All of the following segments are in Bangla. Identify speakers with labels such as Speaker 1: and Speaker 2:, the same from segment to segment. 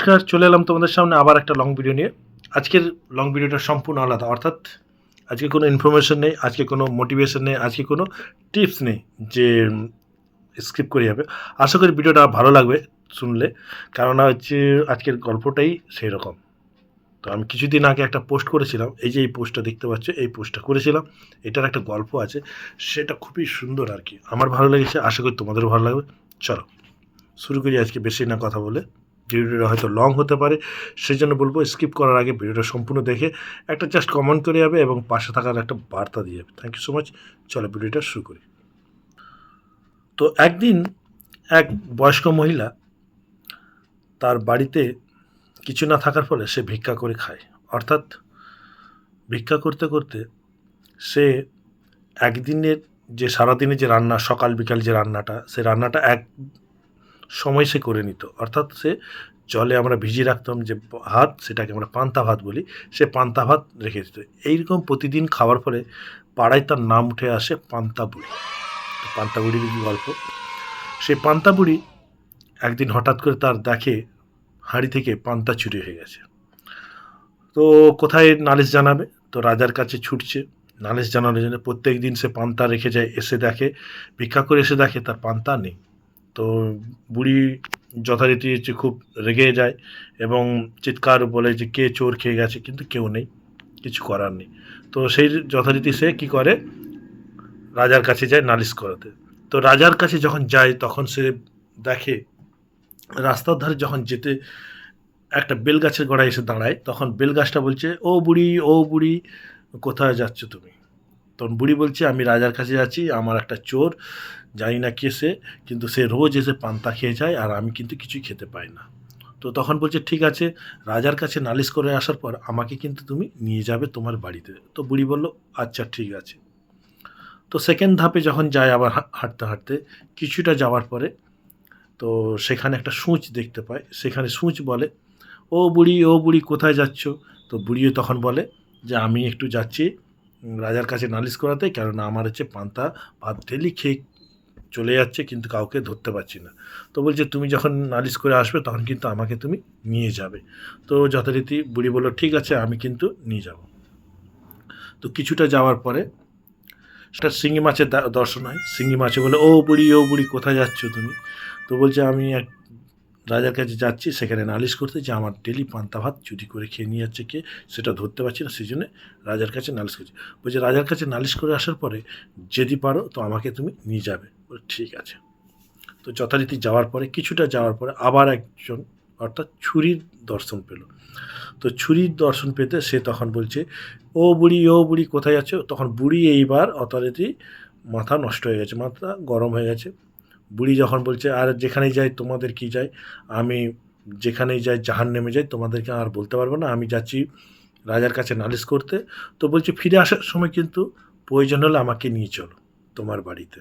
Speaker 1: নমস্কার, চলে এলাম তোমাদের সামনে আবার একটা লং ভিডিও নিয়ে। আজকের লং ভিডিওটা সম্পূর্ণ আলাদা, অর্থাৎ আজকে কোনো ইনফরমেশন নেই, আজকে কোনো মোটিভেশন নেই, আজকে কোনো টিপস নেই যে স্কিপ করে যাবে। আশা করি ভিডিওটা ভালো লাগবে শুনলে কারণ হচ্ছে আজকের গল্পটাই সেই রকম তো আমি কিছুদিন আগে একটা পোস্ট করেছিলাম, এই যে এই পোস্টটা দেখতে পাচ্ছ, এই পোস্টটা করেছিলাম, এটার একটা গল্প আছে, সেটা খুবই সুন্দর আর কি। আমার ভালো লেগেছে, আশা করি তোমাদেরও ভালো লাগবে। চলো, শুরু করি আজকে বেশি না কথা বলে। ভিডিওটা হয়তো লং হতে পারে। সেই জন্য বলব স্কিপ করার আগে ভিডিওটা সম্পূর্ণ দেখে একটা জাস্ট কমেন্ট করে যাবে এবং পাশে থাকার একটা বার্তা দিয়ে যাবে। থ্যাংক ইউ সো মাচ চলো ভিডিওটা শুরু করি। তো একদিন এক বয়স্ক মহিলা তার বাড়িতে কিছু না থাকার ফলে সে ভিক্ষা করে খায়। অর্থাৎ ভিক্ষা করতে করতে সে একদিনের যে সারাদিনে যে রান্না, সকাল বিকাল যে রান্নাটা, সে রান্নাটা এক সময় সে করে নিত। অর্থাৎ সে জলে আমরা ভিজিয়ে রাখতাম যে ভাত, সেটাকে আমরা পান্তা ভাত বলি, সে পান্তা ভাত রেখে দিত। এইরকম প্রতিদিন খাওয়ার পরে পাড়ায় তার নাম উঠে আসে পান্তা বুড়ি। পান্তা বুড়ির গল্প? সেই পান্তা বুড়ি একদিন হঠাৎ করে তার দেখে হাঁড়ি থেকে পান্তা চুরি হয়ে গেছে। তো কোথায় নালিশ জানাবে? তো রাজার কাছে ছুটছে। নালিশ জানানোর জন্য প্রত্যেক দিন সে পান্তা রেখে যায়, এসে দেখে, ভিক্ষা করে এসে দেখে তার পান্তা নেই। তো বুড়ি যথারীতি হচ্ছে খুব রেগে যায় এবং চিৎকার বলে যে কে চোর খেয়ে গেছে, কিন্তু কেউ নেই, কিছু করার নেই। তো সেই যথারীতি সে কী করে? রাজার কাছে যায় নালিশ করাতে। তো রাজার কাছে যখন যায়, তখন সে দেখে রাস্তার ধারে যখন যেতে একটা বেল গাছের গোড়ায় এসে দাঁড়ায়, তখন বেল গাছটা বলছে, ও বুড়ি ও বুড়ি, কোথায় যাচ্ছ তুমি? তখন বুড়ি বলছে, আমি রাজার কাছে যাচ্ছি, আমার একটা চোর, জানি না কে সে, কিন্তু সে রোজ এসে পান্তা খেয়ে যায় আর আমি কিন্তু কিছুই খেতে পাই না। তো তখন বলছে, ঠিক আছে, রাজার কাছে নালিশ করে আসার পর আমাকে কিন্তু তুমি নিয়ে যাবে তোমার বাড়িতে। তো বুড়ি বলল আচ্ছা ঠিক আছে। তো সেকেন্ড ধাপে যখন যায় আবার হাঁটতে হাঁটতে, কিছুটা যাওয়ার পরে, তো সেখানে একটা সূচ দেখতে পায়। সেখানে সূচ বলে, ও বুড়ি ও বুড়ি, কোথায় যাচ্ছ? তো বুড়িও তখন বলে যে, আমি একটু যাচ্ছি রাজার কাছে নালিশ করাতে, কেননা আমার হচ্ছে পান্তা, ভাত, ডেলি খেয়ে চলে যাচ্ছে, কিন্তু কাউকে ধরতে পারছি না। তো বলছে, তুমি যখন নালিশ করে আসবে, তখন কিন্তু আমাকে তুমি নিয়ে যাবে। তো যথারীতি বুড়ি বলল, ঠিক আছে, আমি কিন্তু নিয়ে যাব। তো কিছুটা যাওয়ার পরে, সেটা শিঙি মাছের দর্শন হয়। শিঙি মাছে বলে, ও বুড়ি ও বুড়ি, কোথায় যাচ্ছ তুমি? তো বলছে, আমি এক রাজার কাছে যাচ্ছি, সেখানে নালিশ করতে যে আমার ডেলি পান্তা ভাত চুরি করে খেয়ে নিয়ে যাচ্ছে কে, সেটা ধরতে পারছি না সেই জন্য রাজার কাছে নালিশ করছি। বলছে, রাজার কাছে নালিশ করে আসার পরে যদি পারো, তো আমাকে তুমি নিয়ে যাবে। ঠিক আছে। তো যথারীতি যাওয়ার পরে, কিছুটা যাওয়ার পরে আবার একজন, অর্থাৎ ছুরির দর্শন পেল। তো ছুরির দর্শন পেতে সে তখন বলছে, ও বুড়ি ও বুড়ি কোথায় যাচ্ছ তখন বুড়ি এইবার অথরিটি মাথা নষ্ট হয়ে গেছে, মাথা গরম হয়ে গেছে। বুড়ি যখন বলছে, আর যেখানেই যাই তোমাদের কি যাই? আমি যেখানেই যাই, জাহান নেমে যাই, তোমাদেরকে আর বলতে পারব না। আমি যাচ্ছি রাজার কাছে নালিশ করতে। তো বলছে, ফিরে আসার সময় কিন্তু প্রয়োজন হলে আমাকে নিয়ে চলো তোমার বাড়িতে।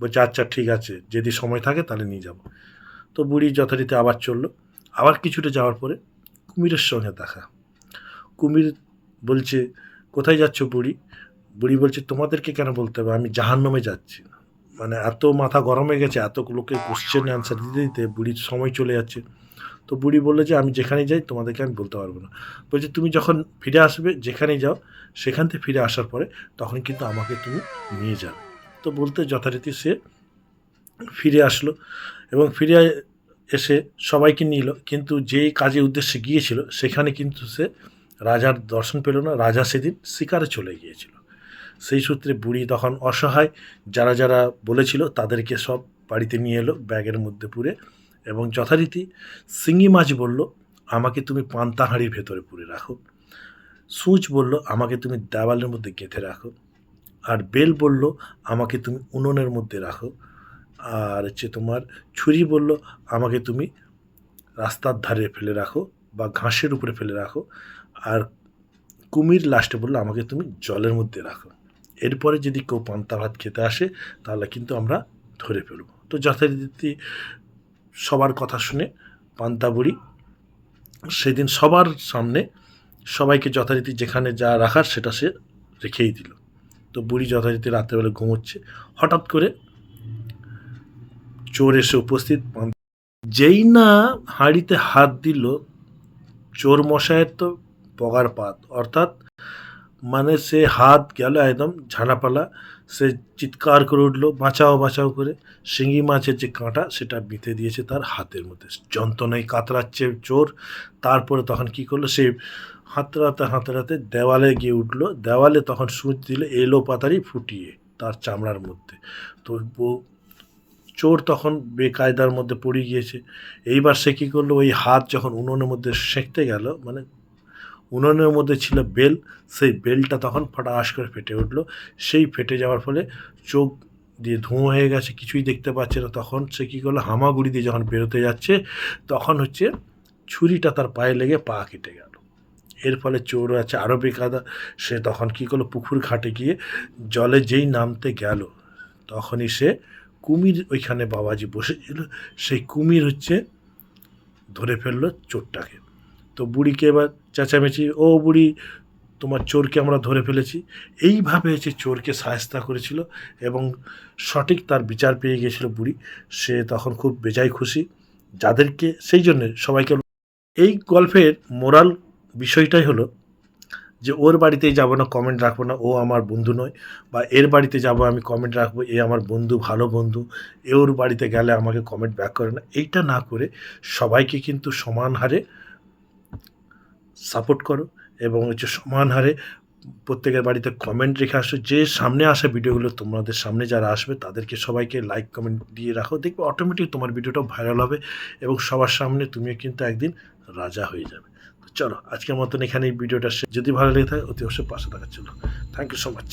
Speaker 1: বলছে আচ্ছা ঠিক আছে। যদি সময় থাকে তাহলে নিয়ে যাব। তো বুড়ি যথারীতি আবার চলল। আবার কিছুটা যাওয়ার পরে কুমিরের সঙ্গে দেখা। কুমির বলছে, কোথায় যাচ্ছ বুড়ি? বুড়ি বলছে, তোমাদেরকে কেন বলতে হবে? আমি জাহান্নামে যাচ্ছি। মানে এত মাথা গরম হয়ে গেছে, এত লোকের কোশ্চেন অ্যান্সার দিতে দিতে বুড়ির সময় চলে যাচ্ছে। তো বুড়ি বলল যে, আমি যেখানে যাই, তোমাদেরকে আমি বলতে পারব না। বলছে, তুমি যখন ফিরে আসবে, যেখানেই যাও, সেখান থেকে ফিরে আসার পরে তখন কিন্তু আমাকে তুমি নিয়ে যাবে। তো বলতে যথারীতি সে ফিরে আসলো এবং ফিরে এসে সবাইকে নিল। কিন্তু যে কাজে উদ্দেশ্যে গিয়েছিল, সেখানে কিন্তু সে রাজার দর্শন পেল না। রাজা সেদিন শিকারে চলে গিয়েছিল। সেই সূত্রে বুড়ি তখন অসহায়। যারা যারা বলেছিল তাদেরকে সব বাড়িতে নিয়ে এলো, ব্যাগের মধ্যে পুরে এবং যথারীতি শিঙি মাছ বলল, আমাকে তুমি পান্তা হাঁড়ির ভেতরে পুরে রাখো। সূচ বলল, আমাকে তুমি দেওয়ালের মধ্যে গেঁথে রাখো। আর বেল বলল, আমাকে তুমি উনুনের মধ্যে রাখো। আর হচ্ছে তোমার ছুরি বলল, আমাকে তুমি রাস্তার ধারে ফেলে রাখো বা ঘাসের উপরে ফেলে রাখো। আর কুমির লাস্টে বলল, আমাকে তুমি জলের মধ্যে রাখো। এরপরে যদি কেউ পান্তা ভাত খেতে আসে, তাহলে কিন্তু আমরা ধরে ফেলব। তো যথারীতি সবার কথা শুনে পান্তা বুড়ি, সেদিন সবার সামনে সবাইকে যথারীতি যেখানে যা রাখার সেটা সে রেখেই দিল। তো বুড়ি যথারীতি রাত্রেবেলা ঘুমোচ্ছে। হঠাৎ করে চোর এসে উপস্থিত। যেই না হাঁড়িতে হাত দিল, চোর মশায়ের তো পগার পাত, অর্থাৎ মানে সে হাত গেল একদম ঝাড়াপালা, সে চিৎকার করে উঠল, বাঁচাও বাঁচাও করে। শিঙি মাছের যে কাঁটা, সেটা বিঁধে দিয়েছে তার হাতের মধ্যে। যন্ত্রণায় কাতরাচ্ছে চোর। তারপরে তখন কি করল, সে হাতড়াতে হাতড়াতে দেওয়ালে গিয়ে উঠল। দেওয়ালে তখন সুচ দিলে, এলো পাতারি ফুটিয়ে তার চামড়ার মধ্যে। তো চোর তখন বেকায়দার মধ্যে পড়ে গিয়েছে। এইবার সে কী করল, ওই হাত যখন উনুনের মধ্যে সেঁকতে গেল মানে উনুনের মধ্যে ছিল বেল, সেই বেলটা তখন ফটাস করে ফেটে উঠল। সেই ফেটে যাওয়ার ফলে চোখ দিয়ে ধোঁয়া হয়ে গেছে, কিছুই দেখতে পাচ্ছে না। তখন সে কী করল? হামাগুড়ি দিয়ে যখন বেরোতে যাচ্ছে, তখন হচ্ছে ছুরিটা তার পায়ে লেগে পা কেটে গেল। এর ফলে চোর আছে আরও বেকায়দা। সে তখন কী করল? পুকুর ঘাটে গিয়ে জলে যেই নামতে গেল, তখনই সে কুমির ওইখানে বাবাজি বসেছিল সেই কুমির হচ্ছে ধরে ফেলল চোরটাকে। তো বুড়িকে এবার চেঁচামেচি, ও বুড়ি, তোমার চোরকে আমরা ধরে ফেলেছি। এইভাবে হচ্ছে চোরকে সায়স্তা করেছিল এবং সঠিক তার বিচার পেয়ে গিয়েছিল বুড়ি। সে তখন খুব বেজায় খুশি। যাদেরকে, সেই জন্যে সবাইকে এই গল্পের মোরাল বিষয়টাই হলো যে, ওর বাড়িতেই যাব না কমেন্ট রাখব না, ও আমার বন্ধু নয়। বা এর বাড়িতে যাব, আমি কমেন্ট রাখব, এ আমার বন্ধু, ভালো বন্ধু, এ ওর বাড়িতে গেলে আমাকে কমেন্ট ব্যাক করে না। এইটা না করে সবাইকে কিন্তু সমান হারে সাপোর্ট করো এবং হচ্ছে সমান হারে প্রত্যেকের বাড়িতে কমেন্ট রেখে আসো। যে সামনে আসা ভিডিওগুলো তোমাদের সামনে যারা আসবে, তাদেরকে সবাইকে লাইক কমেন্ট দিয়ে রাখো। দেখবে অটোমেটিক তোমার ভিডিওটাও ভাইরাল হবে এবং সবার সামনে তুমিও কিন্তু একদিন রাজা হয়ে যাবে। চলো, আজকের মতন এখানে এই ভিডিওটা। যদি ভালো লেগে থাকে, অতি অবশ্যই পাশে থাকার জন্য। Thank you so much